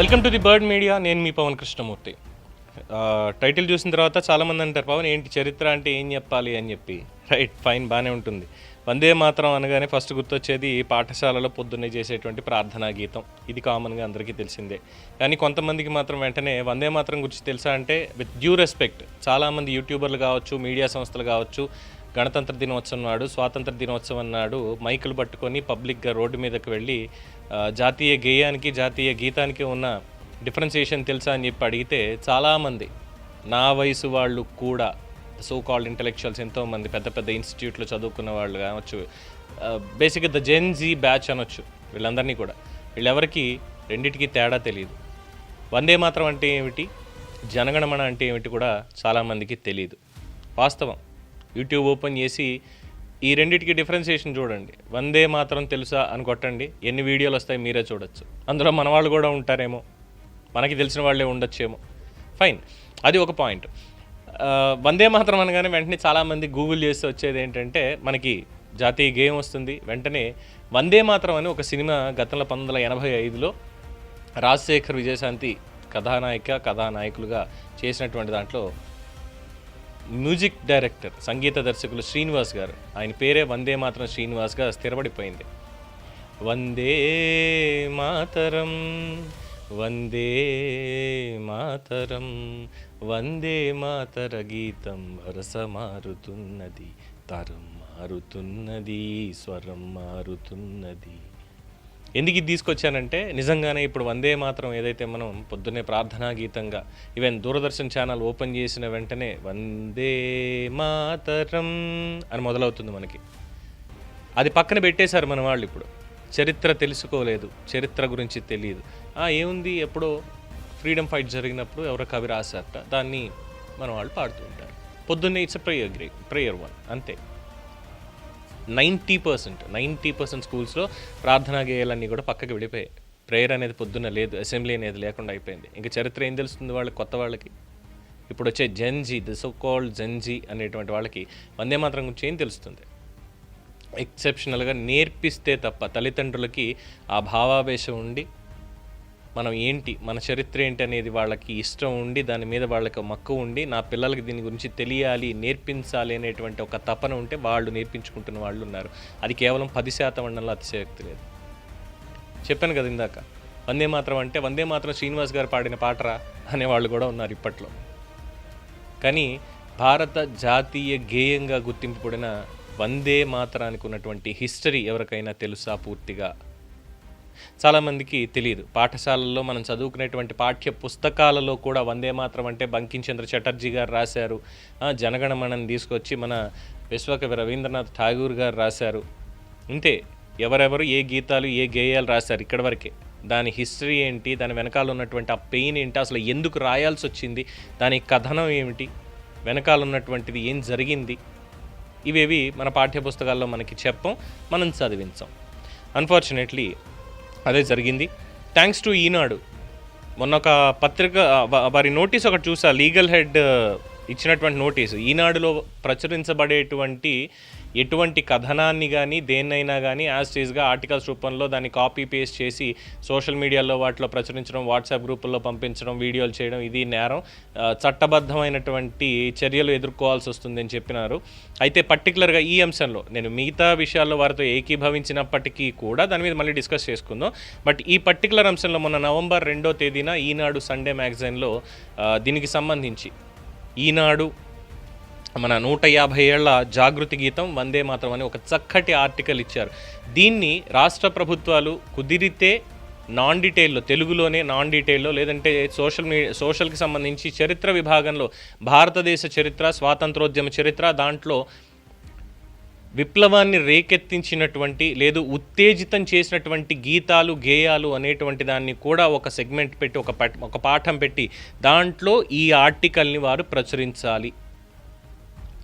Welcome to the bird media. నేను మీ Pawan Krishnamurthy. Title చూసిన తర్వాత చాలామంది అంటారు పవన్ ఏంటి చరిత్ర అంటే ఏం చెప్పాలి? అని చెప్పి. రైట్ ఫైన్ బాగానే ఉంటుంది. వందే మాత్రం అనగానే ఫస్ట్ గుర్తొచ్చేది పాఠశాలలో పొద్దున్నే చేసేటువంటి ప్రార్థనా గీతం. ఇది కామన్గా అందరికీ తెలిసిందే. కానీ కొంతమందికి మాత్రం వెంటనే వందే మాత్రం గురించి తెలుసా అంటే విత్ డ్యూ రెస్పెక్ట్ చాలామంది యూట్యూబర్లు కావచ్చు మీడియా సంస్థలు కావచ్చు గణతంత్ర దినోత్సవం నాడు స్వాతంత్ర దినోత్సవం నాడు మైకులు పట్టుకొని పబ్లిక్గా రోడ్డు మీదకి వెళ్ళి జాతీయ గేయానికి జాతీయ గీతానికి ఉన్న డిఫరెన్సియేషన్ తెలుసా అని చెప్పి అడిగితే చాలామంది నా వయసు వాళ్ళు కూడా సో కాల్డ్ ఇంటలెక్చువల్స్ ఎంతోమంది పెద్ద పెద్ద ఇన్స్టిట్యూట్లో చదువుకున్న వాళ్ళు కావచ్చు బేసిక్గా ద జెన్ జీ బ్యాచ్ అనొచ్చు వీళ్ళందరినీ కూడా. వీళ్ళెవరికి రెండింటికి తేడా తెలియదు వందే మాత్రం అంటే ఏమిటి? జనగణమన అంటే ఏమిటి కూడా చాలామందికి తెలియదు వాస్తవం. యూట్యూబ్ ఓపెన్ చేసి ఈ రెండింటికి డిఫరెన్సియేషన్ చూడండి. వందే మాత్రం తెలుసా అని కొట్టండి. ఎన్ని వీడియోలు వస్తాయి మీరే చూడొచ్చు. అందులో మన వాళ్ళు కూడా ఉంటారేమో. మనకి తెలిసిన వాళ్ళే ఉండొచ్చేమో. ఫైన్ అది ఒక పాయింట్ వందే మాత్రం అనగానే వెంటనే చాలామంది గూగుల్ చేసి వచ్చేది ఏంటంటే మనకి జాతీయ గేమ్ వస్తుంది. వెంటనే వందే మాత్రం అని ఒక సినిమా గతంలో పంతొమ్మిది వందల ఎనభై ఐదులో రాజశేఖర్ విజయశాంతి కథానాయిక కథానాయకులుగా చేసినటువంటి దాంట్లో మ్యూజిక్ డైరెక్టర్ సంగీత దర్శకులు శ్రీనివాస్ గారు. ఆయన పేరే వందే మాత్రం శ్రీనివాస్గా స్థిరపడిపోయింది. వందే మాతరం వందే మాతరం వందే మాతర గీతం వరస మారుతున్నది తరం మారుతున్నది స్వరం మారుతున్నది. ఎందుకు ఇది తీసుకొచ్చానంటే నిజంగానే ఇప్పుడు వందే మాత్రం ఏదైతే మనం పొద్దున్నే ప్రార్థనా గీతంగా ఈవెన్ దూరదర్శన్ ఛానల్ ఓపెన్ చేసిన వెంటనే వందే మాతరం అని మొదలవుతుంది మనకి. అది పక్కన పెట్టేశారు మన వాళ్ళు ఇప్పుడు. చరిత్ర తెలుసుకోలేదు చరిత్ర గురించి తెలియదు. ఏముంది? ఎప్పుడో ఫ్రీడమ్ ఫైట్ జరిగినప్పుడు ఎవరో కవి రాశారట దాన్ని మన వాళ్ళు పాడుతూ ఉంటారు. పొద్దున్నే it's prayer grey prayer one అంతే. నైంటీ పర్సెంట్ నైంటీ పర్సెంట్ స్కూల్స్లో ప్రార్థనా గేయాలన్నీ కూడా పక్కకి వెళ్ళిపోయాయి. ప్రేయర్ అనేది పొద్దున్న లేదు అసెంబ్లీ అనేది లేకుండా అయిపోయింది. ఇంకా చరిత్ర ఏం తెలుస్తుంది వాళ్ళకి? కొత్త వాళ్ళకి. ఇప్పుడు వచ్చే Gen Z the so called Gen Z అనేటువంటి వాళ్ళకి వందే మాత్రం గురించి ఏం తెలుస్తుంది? ఎక్సెప్షనల్గా నేర్పిస్తే తప్ప తల్లిదండ్రులకి ఆ భావావేశం ఉండి మనం ఏంటి మన చరిత్ర ఏంటి అనేది వాళ్ళకి ఇష్టం ఉండి దాని మీద వాళ్ళకి మక్కువ ఉండి నా పిల్లలకి దీని గురించి తెలియాలి నేర్పించాలి అనేటువంటి ఒక తపన ఉంటే వాళ్ళు నేర్పించుకుంటున్న వాళ్ళు ఉన్నారు. అది కేవలం పది శాతం ఉండడంలో అతిశయోక్తి లేదు. చెప్పాను కదా ఇందాక వందే మాత్రం అంటే వందే మాత్రం శ్రీనివాస్ గారు పాడిన పాటరా? అనేవాళ్ళు కూడా ఉన్నారు ఇప్పట్లో. కానీ భారత జాతీయ గేయంగా గుర్తింపబడిన వందే మాత్రానికి ఉన్నటువంటి హిస్టరీ ఎవరికైనా తెలుసా పూర్తిగా? చాలామందికి తెలియదు పాఠశాలల్లో మనం చదువుకునేటువంటి పాఠ్య పుస్తకాలలో కూడా వందే మాత్రం అంటే బంకించంద్ర చటర్జీ గారు రాశారు. ఆ, జనగణమనని తీసుకొచ్చి మన విశ్వకవి రవీంద్రనాథ్ ఠాగూర్ గారు రాశారు. అంతే ఎవరెవరు ఏ గీతాలు ఏ గేయాలు రాశారు ఇక్కడ వరకే. దాని హిస్టరీ ఏంటి దాని వెనకాల ఉన్నటువంటి ఆ పెయిన్ ఏంటి అసలు ఎందుకు రాయాల్సి వచ్చింది దాని కథనం ఏమిటి వెనకాల ఉన్నటువంటిది ఏం జరిగింది ఇవేవి మన పాఠ్యపుస్తకాల్లో మనకి చెప్పం మనం చదివించాం. అన్ఫార్చునేట్లీ అదే జరిగింది. Thanks to Eenadu. మొన్న ఒక పత్రిక వారి నోటీస్ ఒకటి చూసా లీగల్ హెడ్ ఇచ్చినటువంటి నోటీసు. ఈనాడులో ప్రచురించబడేటువంటి ఎటువంటి కథనాన్ని కానీ దేన్నైనా కానీ యాజ్ టీజ్గా ఆర్టికల్స్ రూపంలో దాన్ని కాపీ పేస్ట్ చేసి సోషల్ మీడియాలో వాటిలో ప్రచురించడం వాట్సాప్ గ్రూపుల్లో పంపించడం వీడియోలు చేయడం ఇది నేరం. చట్టబద్ధమైనటువంటి చర్యలు ఎదుర్కోవాల్సి వస్తుందని చెప్పినారు. అయితే పర్టికులర్గా ఈ అంశంలో నేను మిగతా విషయాల్లో వారితో ఏకీభవించినప్పటికీ కూడా దాని మీద మళ్ళీ డిస్కస్ చేసుకుందాం. బట్ ఈ పర్టికులర్ అంశంలో మొన్న నవంబర్ రెండో తేదీన ఈనాడు సండే మ్యాగజైన్లో దీనికి సంబంధించి ఈనాడు మన నూట యాభై ఏళ్ళ జాగృతి గీతం వందే మాత్రం అని ఒక చక్కటి ఆర్టికల్ ఇచ్చారు. దీన్ని రాష్ట్ర ప్రభుత్వాలు కుదిరితే నాన్ డీటెయిల్లో తెలుగులోనే నాన్ డీటెయిల్లో లేదంటే సోషల్ మీడియా సోషల్కి సంబంధించి చరిత్ర విభాగంలో భారతదేశ చరిత్ర స్వాతంత్రోద్యమ చరిత్ర దాంట్లో విప్లవాన్ని రేకెత్తించినటువంటి లేదు ఉత్తేజితం చేసినటువంటి గీతాలు గేయాలు అనేటువంటి దాన్ని కూడా ఒక సెగ్మెంట్ పెట్టి ఒక ఒక పాఠం పెట్టి దాంట్లో ఈ ఆర్టికల్ని వారు ప్రచురించాలి.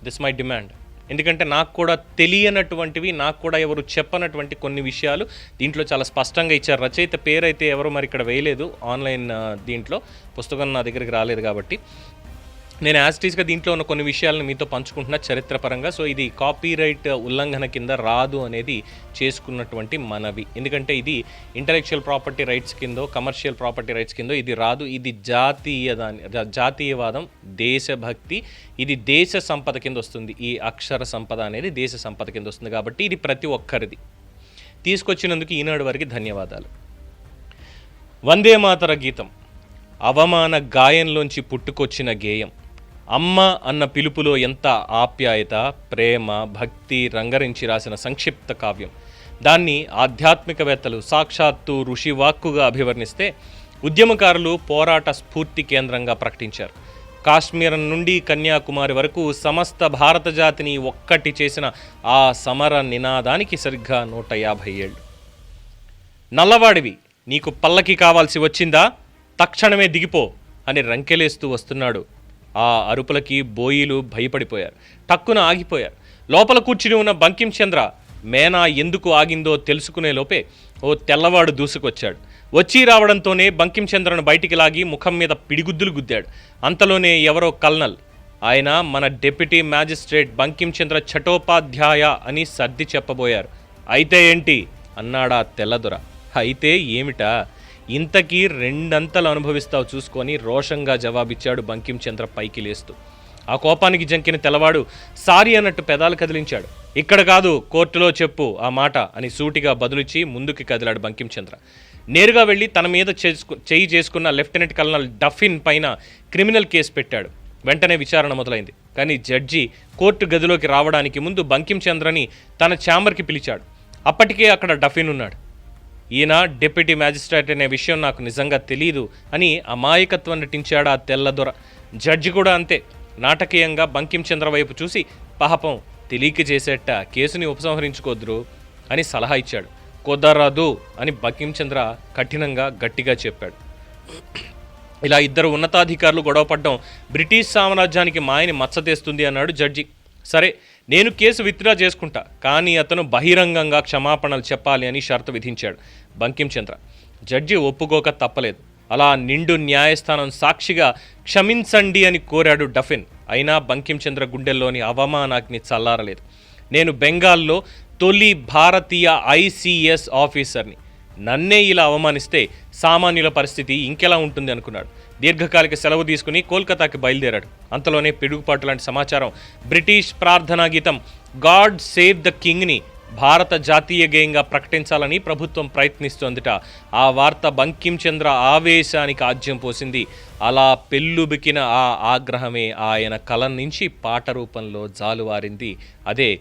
దిస్ మై డిమాండ్ ఎందుకంటే నాకు కూడా తెలియనటువంటివి నాకు కూడా ఎవరు చెప్పనటువంటి కొన్ని విషయాలు దీంట్లో చాలా స్పష్టంగా ఇచ్చారు. రచయిత పేరైతే ఎవరు మరి ఇక్కడ వేయలేదు. ఆన్లైన్ uh, దీంట్లో. పుస్తకం నా దగ్గరికి రాలేదు కాబట్టి. నేను యాజ్టీస్గా దీంట్లో ఉన్న కొన్ని విషయాలను మీతో పంచుకుంటున్న చరిత్రపరంగా. సో ఇది కాపీరైట్ ఉల్లంఘన కింద రాదు అనేది చేసుకున్నటువంటి మనవి. ఎందుకంటే ఇది ఇంటలెక్చువల్ ప్రాపర్టీ రైట్స్ కిందో కమర్షియల్ ప్రాపర్టీ రైట్స్ కిందో ఇది రాదు. ఇది జాతీయ దాని జాతీయవాదం దేశభక్తి ఇది దేశ సంపద కింద వస్తుంది. ఈ అక్షర సంపద అనేది దేశ సంపద కింద వస్తుంది కాబట్టి ఇది ప్రతి ఒక్కరిది. తీసుకొచ్చినందుకు ఈనాడు వారికి ధన్యవాదాలు. వందే మాతర గీతం. అవమాన గాయంలోంచి పుట్టుకొచ్చిన గేయం. అమ్మ అన్న పిలుపులో ఎంత ఆప్యాయత ప్రేమ భక్తి రంగరించి రాసిన సంక్షిప్త కావ్యం. దాన్ని ఆధ్యాత్మికవేత్తలు సాక్షాత్తు ఋషివాక్కుగా అభివర్ణిస్తే ఉద్యమకారులు పోరాట స్ఫూర్తి కేంద్రంగా ప్రకటించారు. కాశ్మీర్ నుండి కన్యాకుమారి వరకు సమస్త భారత జాతిని ఒక్కటి చేసిన ఆ సమర నినాదానికి సరిగ్గా నూట యాభై ఏళ్ళు. నల్లవాడివి నీకు పల్లకి కావాల్సి వచ్చిందా? తక్షణమే దిగిపో అని రంకెలేస్తూ వస్తున్నాడు ఆ అరుపులకి బోయిలు భయపడిపోయారు. టక్కున ఆగిపోయారు. లోపల కూర్చుని ఉన్న బంకిం చంద్ర మేనా ఎందుకు ఆగిందో తెలుసుకునే లోపే ఓ తెల్లవాడు దూసుకొచ్చాడు. వచ్చి రావడంతోనే బంకిం చంద్రను బయటికి లాగి ముఖం మీద పిడిగుద్దులు గుద్దాడు. అంతలోనే ఎవరో కల్నల్ ఆయన మన డెప్యూటీ మ్యాజిస్ట్రేట్ బంకిం చంద్ర చటోపాధ్యాయ అని సర్ది చెప్పబోయారు. అయితే ఏంటి? అన్నాడా తెల్లదొర. అయితే ఏమిటా? ఇంతకీ రెండంతలు అనుభవిస్తావు చూసుకొని రోషంగా జవాబిచ్చాడు బంకిం చంద్ర పైకి లేస్తూ. ఆ కోపానికి జంకిన తెలవాడు సారీ అన్నట్టు పెదాలు కదిలించాడు. ఇక్కడ కాదు కోర్టులో చెప్పు ఆ మాట అని సూటిగా బదులిచ్చి ముందుకి కదిలాడు బంకిం చంద్ర నేరుగా వెళ్ళి తన మీద చేసుకు చేయి చేసుకున్న లెఫ్టినెంట్ కల్నల్ డఫిన్ పైన క్రిమినల్ కేసు పెట్టాడు. వెంటనే విచారణ మొదలైంది. కానీ జడ్జి కోర్టు గదిలోకి రావడానికి ముందు బంకిం చంద్రని తన ఛాంబర్కి పిలిచాడు. అప్పటికే అక్కడ డఫిన్ ఉన్నాడు. ఈయన డిప్యూటీ మ్యాజిస్ట్రేట్ అనే విషయం నాకు నిజంగా తెలియదు అని అమాయకత్వం నటించాడు ఆ తెల్లదొర జడ్జి కూడా అంతే. నాటకీయంగా బంకిం చంద్ర వైపు చూసి పాపం తెలియక చేసేట కేసుని ఉపసంహరించుకోద్రు అని సలహా ఇచ్చాడు. కుదరదు అని బంకిం చంద్ర కఠినంగా గట్టిగా చెప్పాడు. ఇలా ఇద్దరు ఉన్నతాధికారులు గొడవపడడం బ్రిటిష్ సామ్రాజ్యానికి మాయని మచ్చతేస్తుంది అన్నాడు జడ్జి. సరే నేను కేసు విత్డ్రా చేసుకుంటా కానీ అతను బహిరంగంగా క్షమాపణలు చెప్పాలి అని షరతు విధించాడు. బంకిం చంద్ర జడ్జి ఒప్పుకోక తప్పలేదు. అలా నిండు న్యాయస్థానం సాక్షిగా క్షమించండి అని కోరాడు డఫిన్. అయినా బంకిం చంద్ర గుండెల్లోని అవమానాగ్ని చల్లారలేదు. నేను బెంగాల్లో తొలి భారతీయ ఐసీఎస్ ఆఫీసర్ని. నన్నే ఇలా అవమానిస్తే సామాన్యుల పరిస్థితి ఇంకెలా ఉంటుంది అనుకున్నాడు. దీర్ఘకాలిక సెలవు తీసుకుని కోల్కతాకి బయలుదేరాడు. అంతలోనే పిడుగుపాటు లాంటి సమాచారం. బ్రిటిష్ ప్రార్థనా గీతం గాడ్ సేవ్ ద కింగ్ని భారత జాతీయ గేయంగా ప్రకటించాలని ప్రభుత్వం ప్రయత్నిస్తోందిట. ఆ వార్త బంకించంద్ర ఆవేశానికి ఆజ్యం పోసింది. అలా పెళ్ళుబికిన ఆ ఆగ్రహమే ఆయన కలం నుంచి పాట రూపంలో జాలువారింది. అదే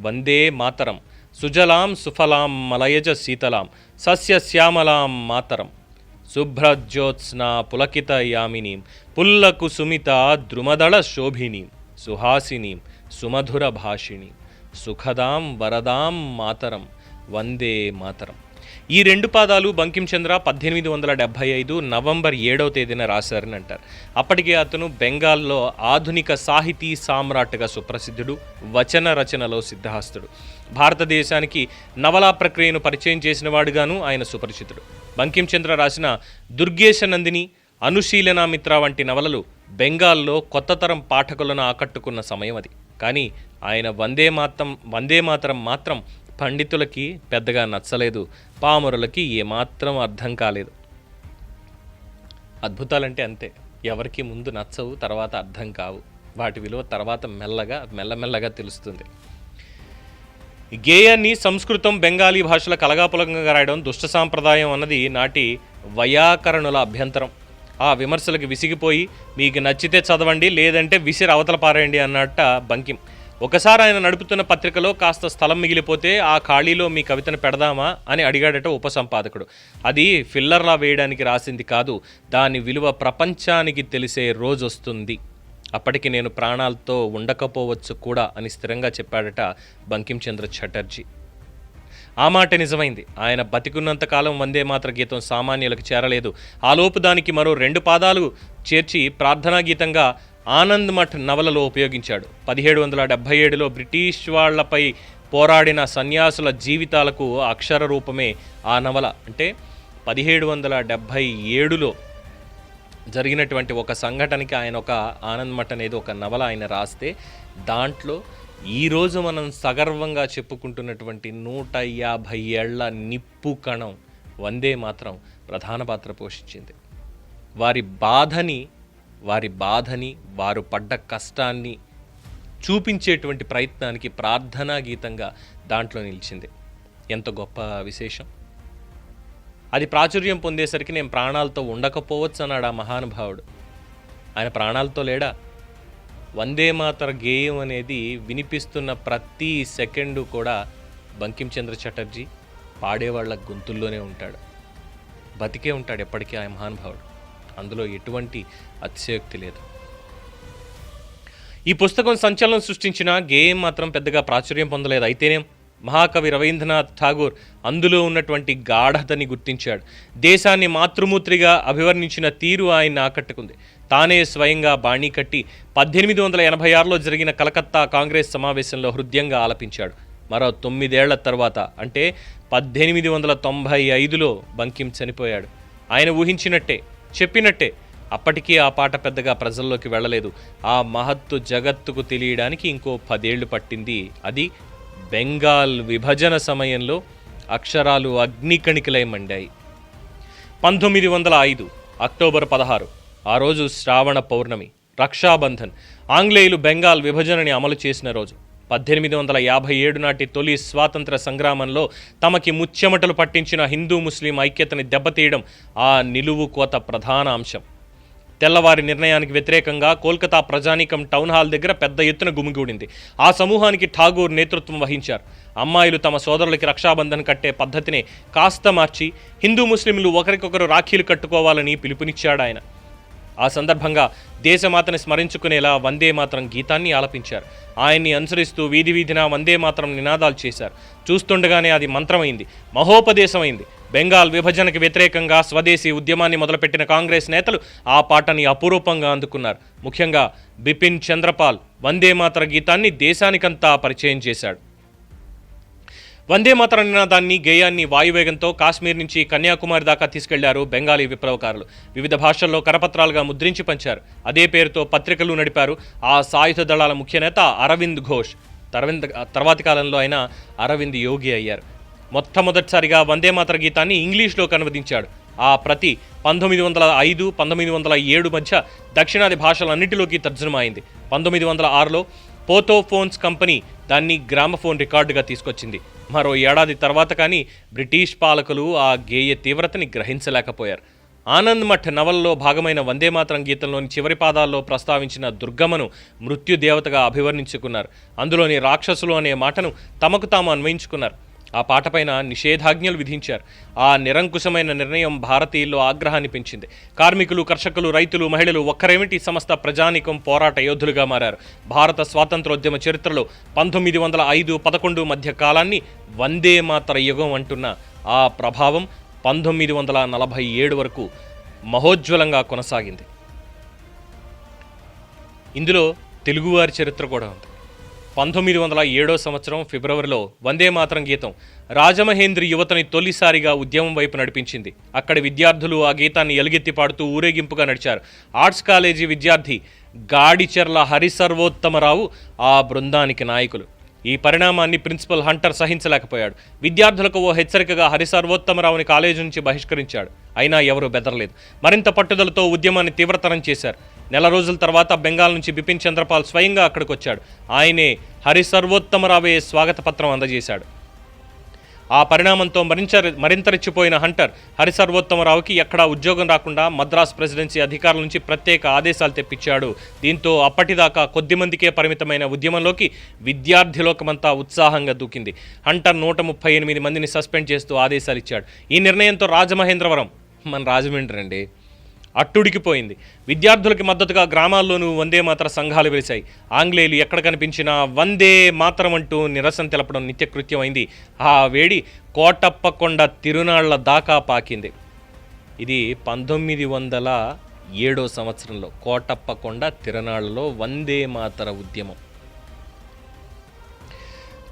వందే మాతరం. సుజలాం సుఫలాం మలయజ శీతలాం సస్యశ్యామలాం మాతరం. శుభ్రజ్యోత్స్న పులకిత యామినీం పుల్లకు సుమిత ద్రుమదళ శోభినీం. సుహాసినీం సుమధుర భాషిణి. సుఖదాం వరదాం మాతరం వందే మాతరం. ఈ రెండు పాదాలు బంకించంద్ర పద్దెనిమిది వందల డెబ్భై ఐదు నవంబర్ ఏడవ తేదీన రాశారని అంటారు. అప్పటికే అతను బెంగాల్లో ఆధునిక సాహితీ సామ్రాట్గా సుప్రసిద్ధుడు వచన రచనలో సిద్ధహస్తుడు. భారతదేశానికి నవలా ప్రక్రియను పరిచయం చేసిన వాడుగాను ఆయన సుపరిచితుడు. బంకించంద్ర రాసిన దుర్గేశ నందిని అనుశీలనా మిత్ర వంటి నవలలు బెంగాల్లో కొత్త తరం పాఠకులను ఆకట్టుకున్న సమయం అది. కానీ ఆయన వందే మాత్రం వందే మాత్రం మాత్రం పండితులకి పెద్దగా నచ్చలేదు. పామరులకి ఏమాత్రం అర్థం కాలేదు. అద్భుతాలంటే అంతే. ఎవరికి ముందు నచ్చవు తర్వాత అర్థం కావు. వాటి విలువ తర్వాత మెల్లగా మెల్లమెల్లగా తెలుస్తుంది. గేయాన్ని సంస్కృతం బెంగాలీ భాషల కలగాపులకంగా రాయడం దుష్ట సాంప్రదాయం అన్నది నాటి వైయాకరణుల అభ్యంతరం. ఆ విమర్శలకు విసిగిపోయి మీకు నచ్చితే చదవండి లేదంటే విసిరి అవతల పారేయండి అన్నట్ట బంకిం. ఒకసారి ఆయన నడుపుతున్న పత్రికలో కాస్త స్థలం మిగిలిపోతే ఆ ఖాళీలో మీ కవితను పెడదామా? అని అడిగాడట ఉపసంపాదకుడు. అది ఫిల్లర్లా వేయడానికి రాసింది కాదు దాని విలువ ప్రపంచానికి తెలిసే రోజు వస్తుంది అప్పటికి నేను ప్రాణాలతో ఉండకపోవచ్చు కూడా అని స్థిరంగా చెప్పాడట బంకించంద్ర ఛటర్జీ ఆ మాట నిజమైంది. ఆయన బతికున్నంత కాలం వందే మాత్ర గీతం సామాన్యులకు చేరలేదు. ఆలోపు దానికి మరో రెండు పాదాలు చేర్చి ప్రార్థనా గీతంగా ఆనంద్ మఠ్ నవలలో ఉపయోగించాడు. పదిహేడు వందల డెబ్భై ఏడులో బ్రిటిష్ వాళ్ళపై పోరాడిన సన్యాసుల జీవితాలకు అక్షర రూపమే ఆ నవల. అంటే పదిహేడు వందల డెబ్భై ఏడులో జరిగినటువంటి ఒక సంఘటనకి ఆయన ఒక ఆనందమఠ్ అనేది ఒక నవల ఆయన రాస్తే దాంట్లో ఈరోజు మనం సగర్వంగా చెప్పుకుంటున్నటువంటి నూట యాభై ఏళ్ళ నిప్పు కణం వందే మాత్రం ప్రధాన పాత్ర పోషించింది. వారి బాధని వారి బాధని వారు పడ్డ కష్టాన్ని చూపించేటువంటి ప్రయత్నానికి ప్రార్థనా గీతంగా దాంట్లో నిలిచింది. ఎంత గొప్ప విశేషం. అది ప్రాచుర్యం పొందేసరికి నేను ప్రాణాలతో ఉండకపోవచ్చు అన్నాడు ఆ మహానుభావుడు. ఆయన ప్రాణాలతో లేడా? వందే మాతర గేయం అనేది వినిపిస్తున్న ప్రతి సెకండు కూడా బంకించంద్ర చటర్జీ పాడేవాళ్ళ గొంతుల్లోనే ఉంటాడు. బతికే ఉంటాడు ఎప్పటికీ ఆ మహానుభావుడు. అందులో ఎటువంటి అతిశయోక్తి లేదు. ఈ పుస్తకం సంచలనం సృష్టించిన గేయం మాత్రం పెద్దగా ప్రాచుర్యం పొందలేదు. అయితేనేం? మహాకవి రవీంద్రనాథ్ ఠాగూర్ అందులో ఉన్నటువంటి గాఢతని గుర్తించాడు. దేశాన్ని మాతృమూర్తిగా అభివర్ణించిన తీరు ఆయన ఆకట్టుకుంది. తానే స్వయంగా బాణీ కట్టి పద్దెనిమిది వందల ఎనభై ఆరులో జరిగిన కలకత్తా కాంగ్రెస్ సమావేశంలో హృదయంగా ఆలపించాడు. మరో తొమ్మిదేళ్ళ తర్వాత అంటే పద్దెనిమిది వందల తొంభై ఐదులో బంకిం చనిపోయాడు. ఆయన ఊహించినట్టే చెప్పినట్టే అప్పటికీ ఆ పాట పెద్దగా ప్రజల్లోకి వెళ్ళలేదు. ఆ మహత్తు జగత్తుకు తెలియడానికి ఇంకో పదేళ్ళు పట్టింది అది బెంగాల్ విభజన సమయంలో అక్షరాలు అగ్నికణికలై మండాయి. పంతొమ్మిది వందల ఐదు అక్టోబర్ పదహారు ఆ రోజు శ్రావణ పౌర్ణమి రక్షాబంధన్ ఆంగ్లేయులు బెంగాల్ విభజనని అమలు చేసిన రోజు. పద్దెనిమిది వందల యాభై ఏడు నాటి తొలి స్వాతంత్ర సంగ్రామంలో తమకి ముచ్చెమటలు పట్టించిన హిందూ ముస్లిం ఐక్యతని దెబ్బతీయడం ఆ నిలువు కోత ప్రధాన అంశం. తెల్లవారి నిర్ణయానికి వ్యతిరేకంగా కోల్కతా ప్రజానీకం టౌన్ హాల్ దగ్గర పెద్ద ఎత్తున గుమిగూడింది ఆ సమూహానికి ఠాగూర్ నేతృత్వం వహించారు. అమ్మాయిలు తమ సోదరులకి రక్షాబంధన్ కట్టే పద్ధతిని కాస్త మార్చి హిందూ ముస్లింలు ఒకరికొకరు రాఖీలు కట్టుకోవాలని పిలుపునిచ్చాడు ఆయన. ఆ సందర్భంగా దేశమాతని స్మరించుకునేలా వందే మాత్రం గీతాన్ని ఆలపించారు. ఆయన్ని అనుసరిస్తూ వీధి వీధిన వందే మాత్రం నినాదాలు చేశారు. చూస్తుండగానే అది మంత్రమైంది. మహోపదేశమైంది. బెంగాల్ విభజనకు వ్యతిరేకంగా స్వదేశీ ఉద్యమాన్ని మొదలుపెట్టిన కాంగ్రెస్ నేతలు ఆ పాటని అపురూపంగా అందుకున్నారు. ముఖ్యంగా బిపిన్ చంద్రపాల్ వందేమాతర గీతాన్ని దేశానికంతా పరిచయం చేశాడు. వందేమాతర నినాదాన్ని గేయాన్ని వాయువేగంతో కాశ్మీర్ నుంచి కన్యాకుమారి దాకా తీసుకెళ్ళారు బెంగాలీ విప్లవకారులు. వివిధ భాషల్లో కరపత్రాలుగా ముద్రించి పంచారు. అదే పేరుతో పత్రికలు నడిపారు ఆ సాయుధ దళాల ముఖ్య నేత అరవింద్ ఘోష్. తర్వింద్ తర్వాతి కాలంలో ఆయన అరవింద్ యోగి అయ్యారు. మొట్టమొదటిసారిగా వందే మాతర గీతాన్ని ఇంగ్లీష్లోకి అనువదించాడు ఆ ప్రతి పంతొమ్మిది వందల ఐదు పంతొమ్మిది వందల ఏడు మధ్య దక్షిణాది భాషలన్నిటిలోకి తర్జనమైంది పంతొమ్మిది వందల ఆరులో పోతో ఫోన్స్ కంపెనీ దాన్ని గ్రామఫోన్ రికార్డుగా తీసుకొచ్చింది. మరో ఏడాది తర్వాత కానీ బ్రిటిష్ పాలకులు ఆ గేయ తీవ్రతని గ్రహించలేకపోయారు. ఆనంద్ మఠ్ నవలలో భాగమైన వందే మాతరం గీతంలోని చివరి పాదాల్లో ప్రస్తావించిన దుర్గమ్మను మృత్యుదేవతగా అభివర్ణించుకున్నారు. అందులోని రాక్షసులు అనే మాటను తమకు తాము అన్వయించుకున్నారు. ఆ పాటపైన నిషేధాజ్ఞలు విధించారు. ఆ నిరంకుశమైన నిర్ణయం భారతీయుల్లో ఆగ్రహాన్ని పెంచింది. కార్మికులు కర్షకులు రైతులు మహిళలు ఒక్కరేమిటి సమస్త ప్రజానికం పోరాట యోధులుగా మారారు. భారత స్వాతంత్రోద్యమ చరిత్రలో పంతొమ్మిది వందల ఐదు పదకొండు మధ్య కాలాన్ని వందే మాతర యుగం అంటున్న ఆ ప్రభావం పంతొమ్మిది వందల నలభై ఏడు వరకు మహోజ్వలంగా కొనసాగింది. ఇందులో తెలుగువారి చరిత్ర కూడా ఉంది. పంతొమ్మిది వందల ఏడో సంవత్సరం ఫిబ్రవరిలో వందే మాతరం గీతం రాజమహేంద్రి యువతని తొలిసారిగా ఉద్యమం వైపు నడిపించింది. అక్కడి విద్యార్థులు ఆ గీతాన్ని ఎలుగెత్తి పాడుతూ ఊరేగింపుగా నడిచారు. ఆర్ట్స్ కాలేజీ విద్యార్థి గాడిచెర్ల హరిసర్వోత్తమరావు ఆ బృందానికి నాయకులు. ఈ పరిణామాన్ని ప్రిన్సిపల్ హంటర్ సహించలేకపోయాడు. విద్యార్థులకు ఓ హెచ్చరికగా హరిసర్వోత్తమరావుని కాలేజీ నుంచి బహిష్కరించాడు. అయినా ఎవరూ బెదరలేదు. మరింత పట్టుదలతో ఉద్యమాన్ని తీవ్రతరం చేశారు. నెల రోజుల తర్వాత బెంగాల్ నుంచి బిపిన్ చంద్రపాల్ స్వయంగా అక్కడికి వచ్చాడు ఆయనే హరి సర్వోత్తమరావే స్వాగత పత్రం అందజేశాడు. ఆ పరిణామంతో మరింత మరింత రెచ్చిపోయిన హంటర్ హరి సర్వోత్తమరావుకి ఎక్కడా ఉద్యోగం రాకుండా మద్రాస్ ప్రెసిడెన్సీ అధికారుల నుంచి ప్రత్యేక ఆదేశాలు తెప్పించాడు. దీంతో అప్పటిదాకా కొద్ది మందికే పరిమితమైన ఉద్యమంలోకి విద్యార్థి లోకమంతా ఉత్సాహంగా దూకింది. హంటర్ నూట ముప్పై ఎనిమిది మందిని సస్పెండ్ చేస్తూ ఆదేశాలు ఇచ్చాడు ఈ నిర్ణయంతో రాజమహేంద్రవరం మన రాజమండ్రి అండి అట్టుడికిపోయింది. విద్యార్థులకి మద్దతుగా గ్రామాల్లోనూ వందే మాతర సంఘాలు వెలిశాయి. ఆంగ్లేయులు ఎక్కడ కనిపించినా వందే మాత్రం అంటూ నిరసన తెలపడం నిత్యకృత్యమైంది. ఆ వేడి కోటప్పకొండ తిరునాళ్ళ దాకా పాకింది. ఇది పంతొమ్మిది వందల ఏడో సంవత్సరంలో కోటప్పకొండ తిరునాళ్ళలో వందే మాతర ఉద్యమం.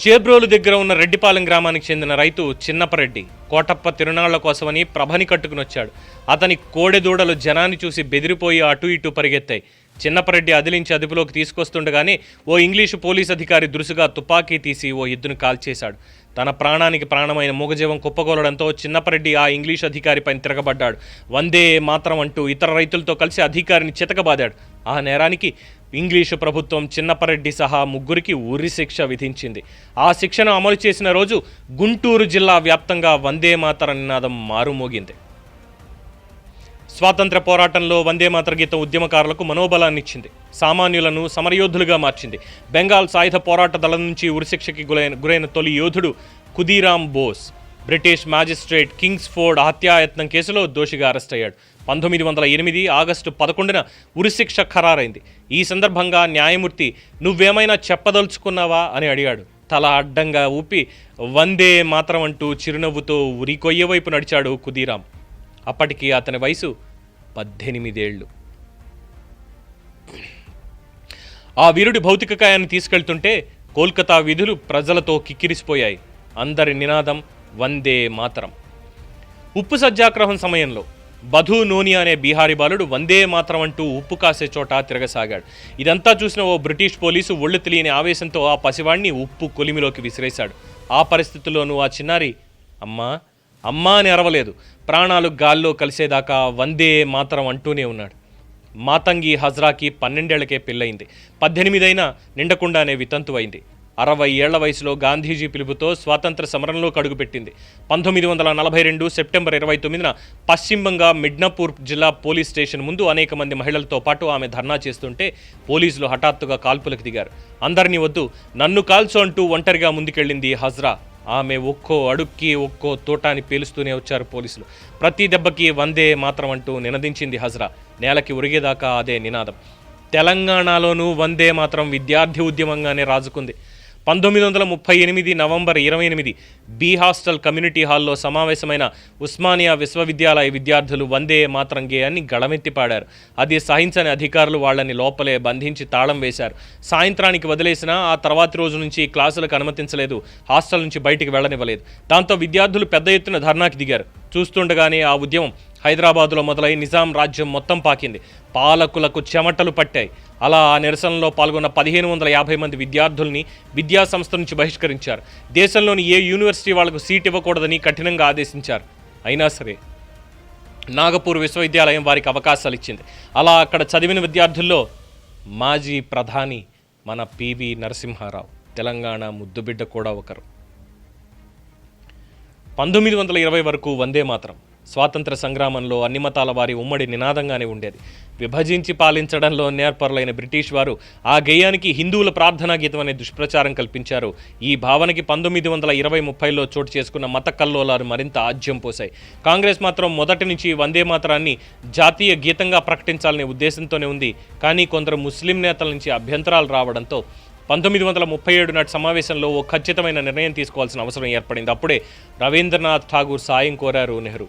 చేబ్రోలు దగ్గర ఉన్న రెడ్డిపాలెం గ్రామానికి చెందిన రైతు చిన్నపరెడ్డి కోటప్ప తిరునాళ్ళ కోసమని ప్రభని కట్టుకుని వచ్చాడు అతని కోడెదూడలు జనాన్ని చూసి బెదిరిపోయి అటు ఇటు పరిగెత్తాయి. చిన్నపరెడ్డి అదిలించి అదుపులోకి తీసుకొస్తుండగానే ఓ ఇంగ్లీషు పోలీస్ అధికారి దురుసుగా తుపాకీ తీసి ఓ ఎద్దును కాల్చేశాడు. తన ప్రాణానికి ప్రాణమైన మూగజీవం కుప్పగోలడంతో చిన్నపరెడ్డి ఆ ఇంగ్లీష్ అధికారిపైన తిరగబడ్డాడు. వందే మాత్రం అంటూ ఇతర రైతులతో కలిసి అధికారిని చితకబాదాడు. ఆ నేరానికి ఇంగ్లీషు ప్రభుత్వం చిన్నపరెడ్డి సహా ముగ్గురికి ఉరి శిక్ష విధించింది. ఆ శిక్షను అమలు చేసిన రోజు గుంటూరు జిల్లా వ్యాప్తంగా వందే మాతర నినాదం మారుమోగింది. స్వాతంత్ర పోరాటంలో వందే మాతర గీతం ఉద్యమకారులకు మనోబలాన్నిచ్చింది. సామాన్యులను సమరయోధులుగా మార్చింది. బెంగాల్ సాయుధ పోరాట దళం నుంచి ఉరిశిక్షకి గురైన గురైన తొలి యోధుడు Khudiram Bose. British magistrate Kingsford హత్యాయత్నం కేసులో దోషిగా అరెస్ట్ అయ్యాడు. పంతొమ్మిది వందల ఎనిమిది ఆగస్టు పదకొండున ఉరిశిక్ష ఖరారైంది. ఈ సందర్భంగా న్యాయమూర్తి నువ్వేమైనా చెప్పదలుచుకున్నావా? అని అడిగాడు. తల అడ్డంగా ఊపి వందే మాత్రం అంటూ చిరునవ్వుతో ఉరికొయ్య వైపు నడిచాడు కుదీరాం. అప్పటికి అతని వయసు పద్దెనిమిదేళ్ళు. ఆ వీరుడి భౌతిక కాయాన్ని తీసుకెళ్తుంటే కోల్కతా విధులు ప్రజలతో కిక్కిరిసిపోయాయి. అందరి నినాదం వందే మాతరం ఉప్పు సత్యాగ్రహం సమయంలో బధు నోని అనే బీహారీ బాలుడు వందే మాత్రం అంటూ ఉప్పు కాసే చోట తిరగసాగాడు. ఇదంతా చూసిన ఓ బ్రిటిష్ పోలీసు ఒళ్ళు తెలియని ఆవేశంతో ఆ పసివాణ్ణి ఉప్పు కొలిమిలోకి విసిరేశాడు. ఆ పరిస్థితుల్లోనూ ఆ చిన్నారి అమ్మా అమ్మా అని అరవలేదు. ప్రాణాలు గాల్లో కలిసేదాకా వందే మాత్రం అంటూనే ఉన్నాడు. మాతంగి హజ్రాకి పన్నెండేళ్ళకే పెళ్ళయింది. పద్దెనిమిదైనా నిండకుండానే వితంతు అయింది అరవై ఏళ్ళ వయసులో గాంధీజీ పిలుపుతో స్వాతంత్ర సమరంలో కడుగుపెట్టింది. పంతొమ్మిది వందల నలభై రెండు సెప్టెంబర్ ఇరవై తొమ్మిదిన పశ్చిమంగా మిడ్నాపూర్ జిల్లా పోలీస్ స్టేషన్ ముందు అనేక మంది మహిళలతో పాటు ఆమె ధర్నా చేస్తుంటే పోలీసులు హఠాత్తుగా కాల్పులకు దిగారు. అందరినీ వద్దు నన్ను కాల్చు అంటూ ఒంటరిగా ముందుకెళ్ళింది హజ్రా. ఆమె ఒక్కో అడుక్కి ఒక్కో తోటాని పేలుస్తూనే వచ్చారు పోలీసులు. ప్రతి దెబ్బకి వందే మాత్రం అంటూ నినదించింది హజ్రా. నేలకి ఉరిగేదాకా అదే నినాదం. తెలంగాణలోనూ వందే మాత్రం విద్యార్థి ఉద్యమంగానే రాజుకుంది. పంతొమ్మిది వందల ముప్పై ఎనిమిది నవంబర్ ఇరవై ఎనిమిది బీ హాస్టల్ కమ్యూనిటీ హాల్లో సమావేశమైన ఉస్మానియా విశ్వవిద్యాలయ విద్యార్థులు వందే మాత్రం గేయాన్ని గళమెత్తి పాడారు. అది సహించని అధికారులు వాళ్ళని లోపలే బంధించి తాళం వేశారు. సాయంత్రానికి వదిలేసినా ఆ తర్వాతి రోజు నుంచి క్లాసులకు అనుమతించలేదు. హాస్టల్ నుంచి బయటికి వెళ్ళనివ్వలేదు. దాంతో విద్యార్థులు పెద్ద ఎత్తున ధర్నాకి దిగారు. చూస్తుండగానే ఆ ఉద్యమం హైదరాబాదులో మొదలై నిజాం రాజ్యం మొత్తం పాకింది. పాలకులకు చెమటలు పట్టాయి. అలా ఆ నిరసనలో పాల్గొన్న పదిహేను వందల యాభై మంది విద్యార్థుల్ని విద్యా సంస్థ నుంచి బహిష్కరించారు. దేశంలోని ఏ యూనివర్సిటీ వాళ్ళకు సీట్ ఇవ్వకూడదని కఠినంగా ఆదేశించారు. అయినా సరే నాగపూర్ విశ్వవిద్యాలయం వారికి అవకాశాలు ఇచ్చింది. అలా అక్కడ చదివిన విద్యార్థుల్లో మాజీ ప్రధాని మన పివి నరసింహారావు తెలంగాణ ముద్దుబిడ్డ కూడా ఒకరు. పంతొమ్మిది వందల ఇరవై వరకు వందే మాత్రం. స్వాతంత్ర సంగ్రామంలో అన్ని మతాల వారి ఉమ్మడి నినాదంగానే ఉండేది. విభజించి పాలించడంలో నేర్పరులైన బ్రిటిష్ వారు ఆ గేయానికి హిందువుల ప్రార్థనా గీతం అనే దుష్ప్రచారం కల్పించారు. ఈ భావనకి పంతొమ్మిది వందల ఇరవై ముప్పైలో చోటు చేసుకున్న మత కల్లోలాలు మరింత ఆజ్యం పోశాయి. కాంగ్రెస్ మాత్రం మొదటి నుంచి వందే మాత్రాన్ని జాతీయ గీతంగా ప్రకటించాలనే ఉద్దేశంతోనే ఉంది. కానీ కొందరు ముస్లిం నేతల నుంచి అభ్యంతరాలు రావడంతో పంతొమ్మిది వందల ముప్పై ఏడు నాటి సమావేశంలో ఓ ఖచ్చితమైన నిర్ణయం తీసుకోవాల్సిన అవసరం ఏర్పడింది. అప్పుడే రవీంద్రనాథ్ ఠాగూర్ సాయం కోరారు నెహ్రూ.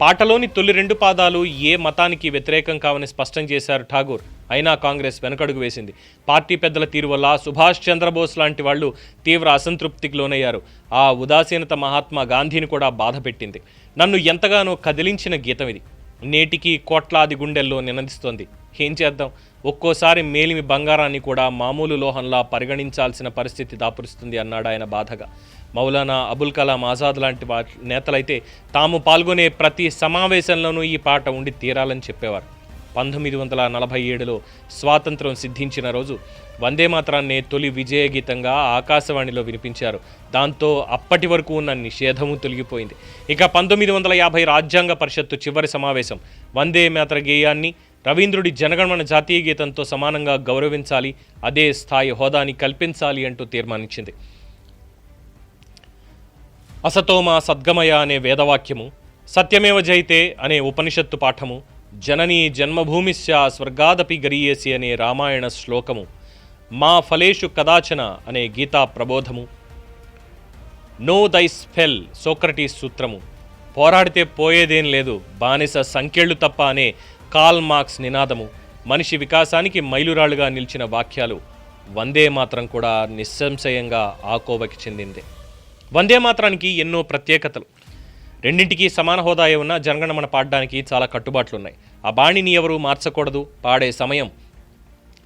పాటలోని తొలి రెండు పాదాలు ఏ మతానికి వ్యతిరేకం కావని స్పష్టం చేశారు ఠాగూర్. అయినా కాంగ్రెస్ వెనకడుగు వేసింది. పార్టీ పెద్దల తీరు వల్ల సుభాష్ చంద్రబోస్ లాంటి వాళ్ళు తీవ్ర అసంతృప్తికి లోనయ్యారు. ఆ ఉదాసీనత మహాత్మా గాంధీని కూడా బాధపెట్టింది నన్ను ఎంతగానో కదిలించిన గీతం ఇది. నేటికి కోట్లాది గుండెల్లో నినదిస్తోంది. ఏం చేద్దాం? ఒక్కోసారి మేలిమి బంగారాన్ని కూడా మామూలు లోహంలా పరిగణించాల్సిన పరిస్థితి దాపురుస్తుంది అన్నాడు ఆయన బాధగా. మౌలానా అబుల్ కలాం ఆజాద్ లాంటి నేతలైతే తాము పాల్గొనే ప్రతి సమావేశంలోనూ ఈ పాట ఉండి తీరాలని చెప్పేవారు. పంతొమ్మిది వందల నలభై ఏడులో స్వాతంత్రం సిద్ధించిన రోజు వందే మాత్రాన్నే తొలి విజయ గీతంగా ఆకాశవాణిలో వినిపించారు. దాంతో అప్పటి వరకు ఉన్న నిషేధము తొలగిపోయింది. ఇక పంతొమ్మిది వందల యాభై రాజ్యాంగ పరిషత్తు చివరి సమావేశం వందే మాత్ర గేయాన్ని రవీంద్రుడి జనగణమన జాతీయ గీతంతో సమానంగా గౌరవించాలి అదే స్థాయి హోదాని కల్పించాలి అంటూ తీర్మానించింది. అసతోమ సద్గమయ అనే వేదవాక్యము సత్యమేవ జైతే అనే ఉపనిషత్తు పాఠము జననీ జన్మభూమిశ్చ స్వర్గాదపి గరీయసి అనే రామాయణ శ్లోకము మా ఫలేషు కదాచన అనే గీతా ప్రబోధము నో దైస్ ఫెల్ సోక్రటీస్ సూత్రము పోరాడితే పోయేదేం లేదు బానిస సంఖ్యళ్ళు తప్ప అనే కాల్ మార్క్స్ నినాదము మనిషి వికాసానికి మైలురాళ్ళుగా నిలిచిన వాక్యాలు వందే మాత్రం కూడా నిస్సంశయంగా ఆ కోవకి చెందిందే. వందే మాత్రానికి ఎన్నో ప్రత్యేకతలు. రెండింటికి సమాన హోదా ఉన్న జనగణమన పాడడానికి చాలా కట్టుబాట్లు ఉన్నాయి ఆ బాణిని ఎవరు మార్చకూడదు? పాడే సమయం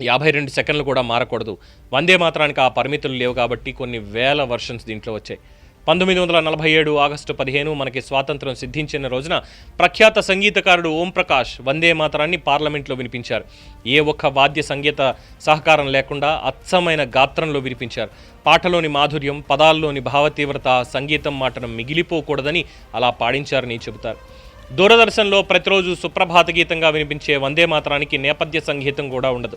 యాభై రెండు సెకండ్లు కూడా మారకూడదు. వందే మాత్రానికి ఆ పరిమితులు లేవు కాబట్టి కొన్ని వేల వర్షన్స్ దీంట్లో వచ్చాయి. పంతొమ్మిది వందల నలభై ఏడు ఆగస్టు పదిహేను మనకి స్వాతంత్రం సిద్ధించిన రోజున ప్రఖ్యాత సంగీతకారుడు ఓంప్రకాష్ వందే మాతరాన్ని పార్లమెంట్లో వినిపించారు. ఏ ఒక్క వాద్య సంగీత సహకారం లేకుండా అచ్చమైన గాత్రంలో వినిపించారు. పాటలోని మాధుర్యం పదాల్లోని భావతీవ్రత సంగీతం మాటను మిగిలిపోకూడదని అలా పాడించారని చెబుతారు. దూరదర్శన్లో ప్రతిరోజు సుప్రభాత గీతంగా వినిపించే వందే మాత్రానికి నేపథ్య సంగీతం కూడా ఉండదు.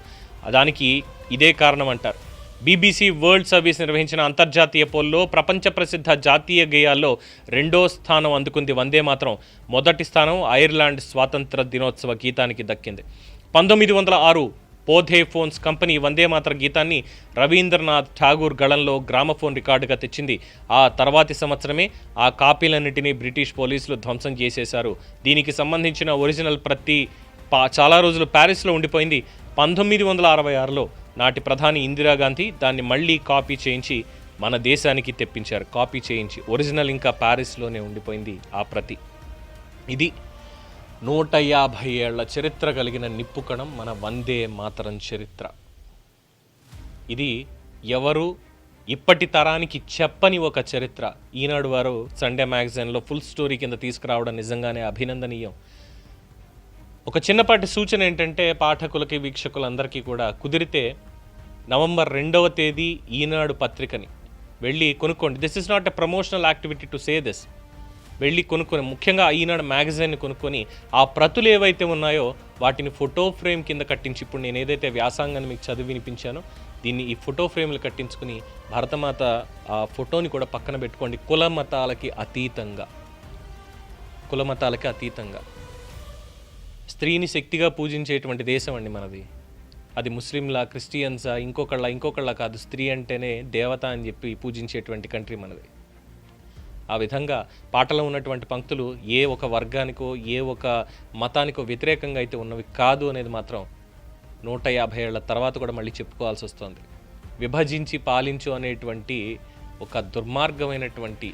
దానికి ఇదే కారణం అంటారు. బీబీసీ వరల్డ్ సర్వీస్ నిర్వహించిన అంతర్జాతీయ పోల్లో ప్రపంచ ప్రసిద్ధ జాతీయ గేయాల్లో రెండో స్థానం అందుకుంది వందే మాత్రం. మొదటి స్థానం ఐర్లాండ్ స్వాతంత్ర దినోత్సవ గీతానికి దక్కింది. పంతొమ్మిది వందల ఆరు పోధే ఫోన్స్ కంపెనీ వందే మాత్ర గీతాన్ని రవీంద్రనాథ్ ఠాగూర్ గళంలో గ్రామఫోన్ రికార్డుగా తెచ్చింది. ఆ తర్వాతి సంవత్సరమే ఆ కాపీలన్నింటినీ బ్రిటిష్ పోలీసులు ధ్వంసం చేసేశారు. దీనికి సంబంధించిన ఒరిజినల్ ప్రతి పా చాలా రోజులు ప్యారిస్లో ఉండిపోయింది. పంతొమ్మిది వందల అరవై ఆరులో నాటి ప్రధాని ఇందిరాగాంధీ దాన్ని మళ్ళీ కాపీ చేయించి మన దేశానికి తెప్పించారు. కాపీ చేయించి ఒరిజినల్ ఇంకా ప్యారిస్లోనే ఉండిపోయింది ఆ ప్రతి. ఇది నూట యాభై ఏళ్ళ చరిత్ర కలిగిన నిప్పుకణం మన వందే మాతరం చరిత్ర. ఇది ఎవరు ఇప్పటి తరానికి చెప్పని ఒక చరిత్ర. ఈనాడు వారు సండే మ్యాగజైన్లో ఫుల్ స్టోరీ కింద తీసుకురావడం నిజంగానే అభినందనీయం. ఒక చిన్నపాటి సూచన ఏంటంటే పాఠకులకి వీక్షకులందరికీ కూడా కుదిరితే నవంబర్ రెండవ తేదీ ఈనాడు పత్రికని వెళ్ళి కొనుక్కోండి. This is not a promotional activity to say this వెళ్ళి కొనుక్కొని ముఖ్యంగా ఈనాడు మ్యాగజైన్ కొనుక్కొని ఆ ప్రతులు ఏవైతే ఉన్నాయో వాటిని ఫోటో ఫ్రేమ్ కింద కట్టించి ఇప్పుడు నేను ఏదైతే వ్యాసంగాన్ని మీకు చదివి వినిపించానో దీన్ని ఈ ఫోటో ఫ్రేమ్లు కట్టించుకుని భరతమాత ఆ ఫోటోని కూడా పక్కన పెట్టుకోండి. కుల మతాలకి అతీతంగా. కుల మతాలకి అతీతంగా. స్త్రీని శక్తిగా పూజించేటువంటి దేశం అండి మనది. అది ముస్లింలా క్రిస్టియన్సా ఇంకొకళ్ళ ఇంకొకళ్ళ కాదు స్త్రీ అంటేనే దేవత అని చెప్పి పూజించేటువంటి కంట్రీ మనది. ఆ విధంగా పాటలో ఉన్నటువంటి పంక్తులు ఏ ఒక వర్గానికో ఏ ఒక మతానికో వ్యతిరేకంగా అయితే ఉన్నవి కాదు అనేది మాత్రం నూట యాభై ఏళ్ళ తర్వాత కూడా మళ్ళీ చెప్పుకోవాల్సి వస్తుంది. విభజించి పాలించు అనేటువంటి ఒక దుర్మార్గమైనటువంటి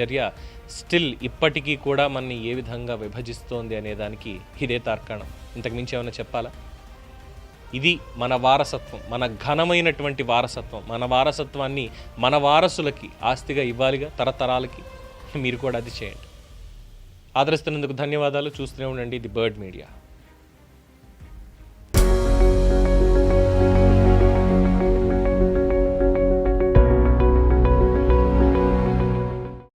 చర్య స్టిల్ ఇప్పటికీ కూడా మనని ఏ విధంగా విభజిస్తోంది అనేదానికి ఇదే తార్కాణం. ఇంతకుమించి ఏమైనా చెప్పాలా? ఇది మన వారసత్వం మన ఘనమైనటువంటి వారసత్వం. మన వారసత్వాన్ని మన వారసులకి ఆస్తిగా ఇవ్వాలిగా తరతరాలకి మీరు కూడా అది చేయండి. ఆదరిస్తున్నందుకు ధన్యవాదాలు. చూస్తూనే ఉండండి ది బర్డ్ మీడియా.